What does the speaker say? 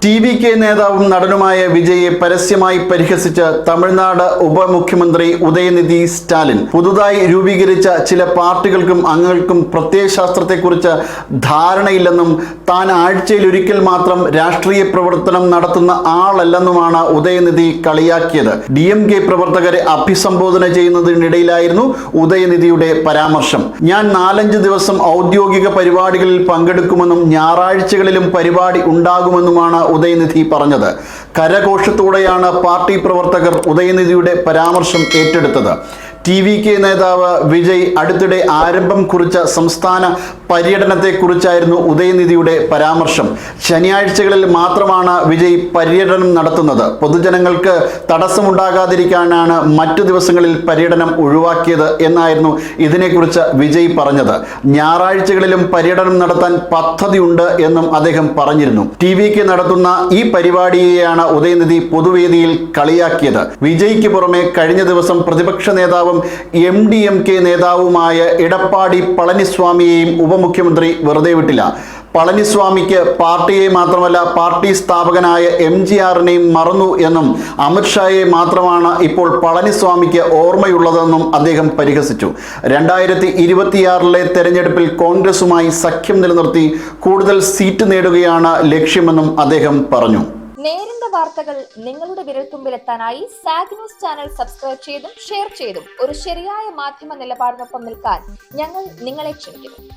T V K നേതാവും നടനുമായ വിജയെ പരസ്യമായി പരിഹസിച്ച് തമിഴ്നാട് ഉപമുഖ്യമന്ത്രി ഉദയനിധി സ്റ്റാലിൻ പുതുതായി രൂപീകരിച്ച ചില പാർട്ടികൾക്കും അംഗങ്ങൾക്കും പ്രത്യയശാസ്ത്രത്തെക്കുറിച്ച് ധാരണയില്ലെന്നും താൻ ആഴ്ചയിൽ ഒരിക്കൽ മാത്രം രാഷ്ട്രീയ പ്രവർത്തനം നടത്തുന്ന ആളല്ലെന്നുമാണ് ഉദയനിധി കളിയാക്കിയത്. ഡി എം കെ പ്രവർത്തകരെ അഭിസംബോധന ചെയ്യുന്നതിനിടയിലായിരുന്നു ഉദയനിധിയുടെ പരാമർശം. ഞാൻ നാലഞ്ച് ദിവസം ഔദ്യോഗിക പരിപാടികളിൽ പങ്കെടുക്കുമെന്നും ഞായറാഴ്ചകളിലും പരിപാടി ഉണ്ടാകുമെന്നുമാണ് ഉദയനിധി പറഞ്ഞത്. കരഘോഷത്തോടെയാണ് പാർട്ടി പ്രവർത്തകർ ഉദയനിധിയുടെ പരാമർശം ഏറ്റെടുത്തത്. ടി വി കെ നേതാവ് വിജയ് അടുത്തിടെ ആരംഭം കുറിച്ച സംസ്ഥാന പര്യടനത്തെക്കുറിച്ചായിരുന്നു ഉദയനിധിയുടെ പരാമർശം. ശനിയാഴ്ചകളിൽ മാത്രമാണ് വിജയ് പര്യടനം നടത്തുന്നത്. പൊതുജനങ്ങൾക്ക് തടസ്സമുണ്ടാകാതിരിക്കാനാണ് മറ്റു ദിവസങ്ങളിൽ പര്യടനം ഒഴിവാക്കിയത് എന്നായിരുന്നു ഇതിനെക്കുറിച്ച് വിജയ് പറഞ്ഞത്. ഞായറാഴ്ചകളിലും പര്യടനം നടത്താൻ പദ്ധതിയുണ്ട് എന്നും അദ്ദേഹം പറഞ്ഞിരുന്നു. ടി വിക്ക് നടത്തുന്ന ഈ പരിപാടിയെയാണ് ഉദയനിധി പൊതുവേദിയിൽ കളിയാക്കിയത്. വിജയ്ക്ക് പുറമെ കഴിഞ്ഞ ദിവസം പ്രതിപക്ഷ നേതാവും എം ഡി എം കെ നേതാവുമായ എടപ്പാടി പളനിസ്വാമിയെയും ഉപമുഖ്യമന്ത്രി വെറുതെ വിട്ടില്ല. പളനിസ്വാമിക്ക് പാർട്ടിയെ മാത്രമല്ല പാർട്ടി സ്ഥാപകനായ എം ജി ആറിനെയും മറന്നു എന്നും അമിത്ഷായെ മാത്രമാണ് ഇപ്പോൾ പളനിസ്വാമിക്ക് ഓർമ്മയുള്ളതെന്നും അദ്ദേഹം പരിഹസിച്ചു. രണ്ടായിരത്തി ഇരുപത്തിയാറിലെ തെരഞ്ഞെടുപ്പിൽ കോൺഗ്രസുമായി സഖ്യം നിലനിർത്തി കൂടുതൽ സീറ്റ് നേടുകയാണ് ലക്ഷ്യമെന്നും അദ്ദേഹം പറഞ്ഞു. നേരിന്റെ വാർത്തകൾ നിങ്ങളുടെ വിരൽത്തുമ്പിലെത്താനായി സാഗ് ന്യൂസ് ചാനൽ സബ്സ്ക്രൈബ് ചെയ്തും ഷെയർ ചെയ്തും ഒരു ശരിയായ മാധ്യമ നിലപാടിനൊപ്പം നിൽക്കാൻ ഞങ്ങൾ നിങ്ങളെ ക്ഷണിക്കുന്നു.